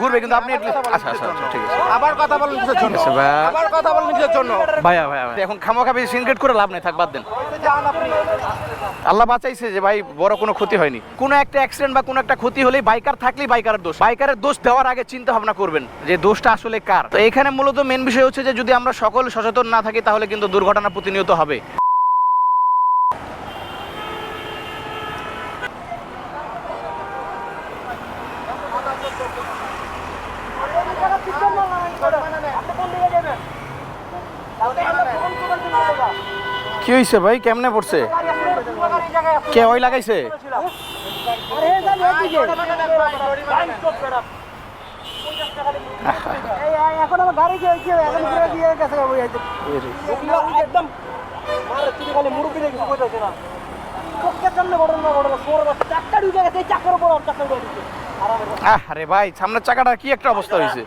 ঘুরবে কিন্তু আপনি একটু আচ্ছা আচ্ছা আচ্ছা, ঠিক আছে। আবার কথা বলেন কিসের জন্য? ভাইয়া। আবার কথা বলেন কিসের জন্য? ভাইয়া ভাইয়া ভাইয়া। এখন খামোখা বেশি সিনক্রেট করে লাভ নেই থাক বাদ দেন। আল্লাহ বাঁচাইছে যে ভাই বড় কোনো ক্ষতি হয়নি। কোনো একটা অ্যাক্সিডেন্ট বা কোনো একটা ক্ষতি হলেই বাইকার থাকলেই বাইকারের দোষ। বাইকারের দোষ দেওয়ার আগে চিন্তা ভাবনা করবেন যে দোষটা আসলে কার? তো এখানে মূলত মেন বিষয় হচ্ছে যে যদি আমরা সকল সচেতন না থাকি তাহলে কিন্তু দুর্ঘটনা প্রতিনিয়ত হবে। কি হয়েছে ভাই? কেমনে পড়ছে? কে ওই লাগাইছে? এখন আমার গাড়ি কি কি এখন দিয়ে গেছে একদম মারে তুই খালি মুরুবি দেখি কইতাছে না চোখের সামনে বড় না সোর বাস ঢুকে গেছে এই চাক্কার উপর চাক্কা ঢুকে দিচ্ছে আহ আরে ভাই সামনের চাকাটা কি একটা অবস্থা হয়েছে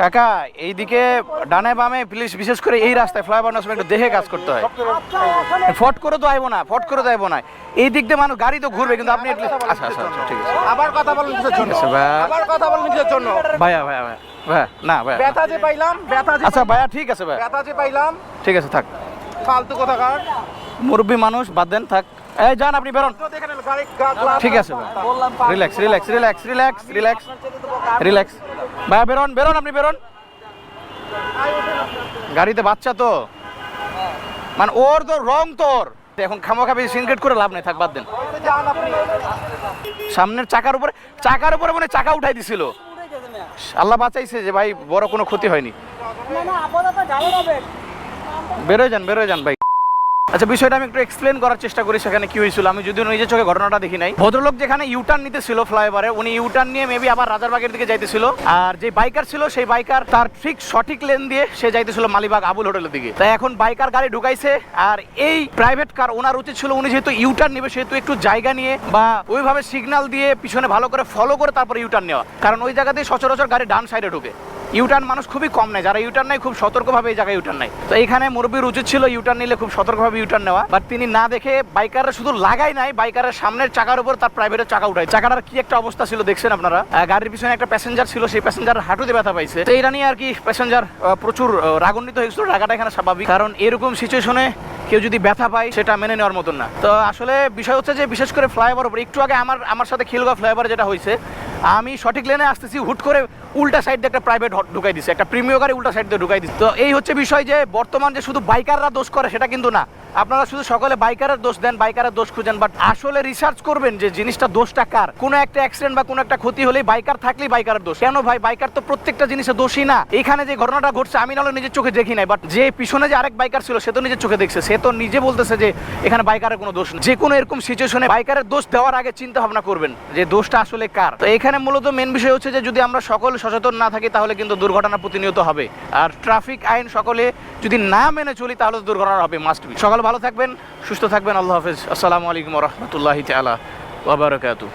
কাকা এইদিকে ডানে বামে প্লিজ বিশেষ করে এই রাস্তায় ফ্লাইওভার সময় একটু দেখে কাজ করতে হয়। আচ্ছা ফট করে তো আইবো না ফট করে তো আইবো না। এই দিক দিয়ে মানুষ গাড়ি তো ঘুরবে কিন্তু আপনি আচ্ছা আচ্ছা আচ্ছা ঠিক আছে। আবার কথা বলেন কিসের জন্য। আবার কথা বলেন কিসের জন্য? ভাইয়া ভাইয়া ভাইয়া। ভাইয়া না ভাইয়া। ব্যথা যে পাইলাম ব্যথা যে আচ্ছা ভাইয়া ঠিক আছে ভাইয়া। ব্যথা যে পাইলাম ঠিক আছে থাক। ফালতু কথা কার মুরব্বী মানুষ বাদ দেন থাক। এই যান আপনি বেরোন। ঠিক আছে। Relax relax relax relax relax relax ভাইয়া বেরোন বেরোন আপনি বেরোন। গাড়িতে বাচ্চা তো। মানে ওর তো রং তোর। এখন খামোখা বেশি সিনক্রেট করে লাভ নেই থাক বাদ দেন। সামনের চাকার উপরে চাকার উপরে মানে চাকা উঠাই দিছিল। আল্লাহ বাঁচাইছে যে ভাই বড় কোনো ক্ষতি হয়নি। বেরোয় যান বেরোয় যান ভাই। আচ্ছা বিষয়টা আমি একটু এক্সপ্লেন করার চেষ্টা করি সেখানে কি হয়েছিল। আমি যদিও নিজের চোখে ঘটনাটা দেখি নাই। ভদ্রলোক যেখানে ইউটার্ন নিতেছিল ফ্লাইওভারে, উনি ইউটার্ন নিয়ে মেবি আবার রাজারবাগের দিকে যাইতেছিল। আর যে বাইকার ছিল, সেই বাইকার তার ঠিক সঠিক লেন দিয়ে সে যাইতেছিল মালিবাগ আবুল হোটেলের দিকে। তাই এখন বাইকার গাড়ি ঢুকাইছে, আর এই প্রাইভেট কার ওনার উচিত ছিল উনি যেহেতু ইউটার্ন নেবে, সেহেতু একটু জায়গা নিয়ে বা ওইভাবে সিগন্যাল দিয়ে পিছনে ভালো করে ফলো করে তারপরে ইউটার্ন নেওয়া। কারণ ওই জায়গাতেই সচরাচর গাড়ি ডান সাইডে ঢুকে। ইউটার্ন মানুষ খুবই কম নেয়, যারা ইউটার্ন নেয় খুব সতর্কভাবে এই জায়গায় ইউটার্ন নেয়। তো এখানে মুরব্বীর উচিত ছিল ইউটার্ন নিলে খুব সতর্কভাবে ইউটার্ন নেওয়া বাট তিনি না দেখে বাইকাররা শুধু লাগাই নাই, বাইকারের সামনের চাকার উপর তার প্রাইভেটের চাকা উঠায়। চাকাটার কি একটা অবস্থা ছিল দেখছেন আপনারা? গাড়ির পিছনে একটা প্যাসেঞ্জার ছিল, সেই প্যাসেঞ্জার হাঁটুতে ব্যথা পাইছে। তো এটা নিয়ে আর কি প্যাসেঞ্জার প্রচুর রাগান্বিত হয়েছিল রাগাটা এখানে স্বাভাবিক। কারণ এরকম সিচুয়েশনে কেউ যদি ব্যথা পায়, সেটা মেনে নেওয়ার মতন না। তো আসলে বিষয় হচ্ছে যে, বিশেষ করে ফ্লাইওভার উপর, একটু আগে আমার আমার সাথে খিলগা ফ্লাইওভার যেটা হয়েছে আমি সঠিক লেনে আসতেছি, হুট করে উল্টা সাইড একটা প্রাইভেট ঢুকাই দিচ্ছে একটা প্রিমিয় গাড়ি উল্টা সাইড দিয়ে ঢুকাই দিচ্ছে তো এই হচ্ছে বিষয় যে, বর্তমান যে শুধু বাইকাররা দোষ করে, সেটা কিন্তু না। আপনারা শুধু সকলে বাইকারের দোষ দেন বাইকারের দোষ খুঁজেন বাট আসলে রিসার্চ করবেন যে জিনিসটা দোষটা কার। কোনো একটা অ্যাক্সিডেন্ট বা কোনো একটা ক্ষতি হলেই বাইকার থাকলেই বাইকারের দোষ। কেন ভাই? বাইকার তো প্রত্যেকটা জিনিসে দোষী না। এখানে যে ঘটনাটা ঘটছে, আমি নাহলে নিজের চোখে দেখি নাই বাট যে পিছনে যে আরেক বাইকার ছিল, সে তো নিজের চোখে দেখছে। সে তো নিজে বলতেছে যে, এখানে বাইকারের কোনো দোষ নেই। যে কোনো এরকম সিচুয়েশনে বাইকারের দোষ দেওয়ার আগে চিন্তা ভাবনা করবেন যে দোষটা আসলে কার। তো এখানে মূলত মেন বিষয় হচ্ছে যে যদি আমরা সকল সচেতন না থাকি, তাহলে কিন্তু দুর্ঘটনা প্রতিনিয়ত হবে। আর ট্রাফিক আইন সকলে যদি না মেনে চলি, তাহলে দুর্ঘটনা হবে মাস্ট বি সকাল ভালো থাকবেন, সুস্থ থাকবেন, আল্লাহ হাফেজ। আসসালামু আলাইকুম রহমতুল্লাহ তালা ওবরাকাতু